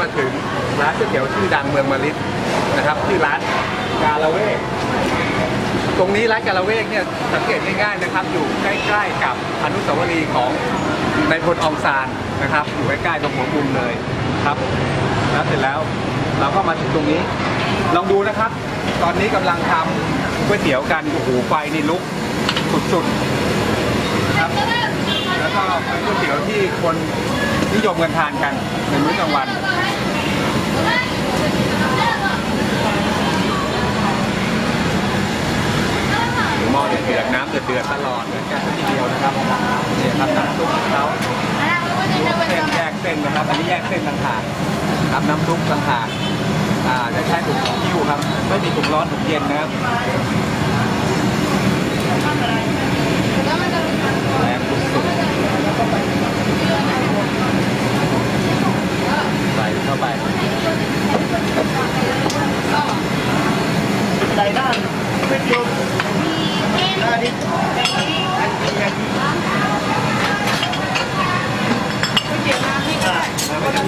มาถึงร้านก๋วยเตี๋ยวชื่อดังเมืองมาลิดนะครับชื่อร้านกาละเวกตรงนี้ร้านกาละเวกเนี่ยสังเกตง่ายๆนะครับ อยู่ใกล้ๆกับอนุสาวรีย์ของนายพลอองซานนะครับ อยู่ใกล้ๆตรงหัวมุมเลยครับ แล้วเสร็จแล้วเราก็มาถึงตรงนี้ ลองดูนะครับ ตอนนี้กำลังทำก๋วยเตี๋ยวกันโอ้โหไฟนี่ลุกสุดๆครับ แล้วก็เป็นก๋วยเตี๋ยวที่คนนิยมกันทานกันในมื้อกลางวัน หม้อเดือดๆ น้ำเดือดๆตลอดเหมือนกันทีเดียวนะครับเนี่ยครับน้ำซุปของเขาเส้นแยกเส้นนะครับ อันนี้แยกเส้นต่างหากครับน้ำซุปต่างหากอ่าจะใช้ถุงคิ้วครับ ไม่มีถุงร้อนถุงเย็นนะครับแรงสุดๆใส่เข้าไป ใส่ด้านไม่จบด้านนี้อันนี้อันนี้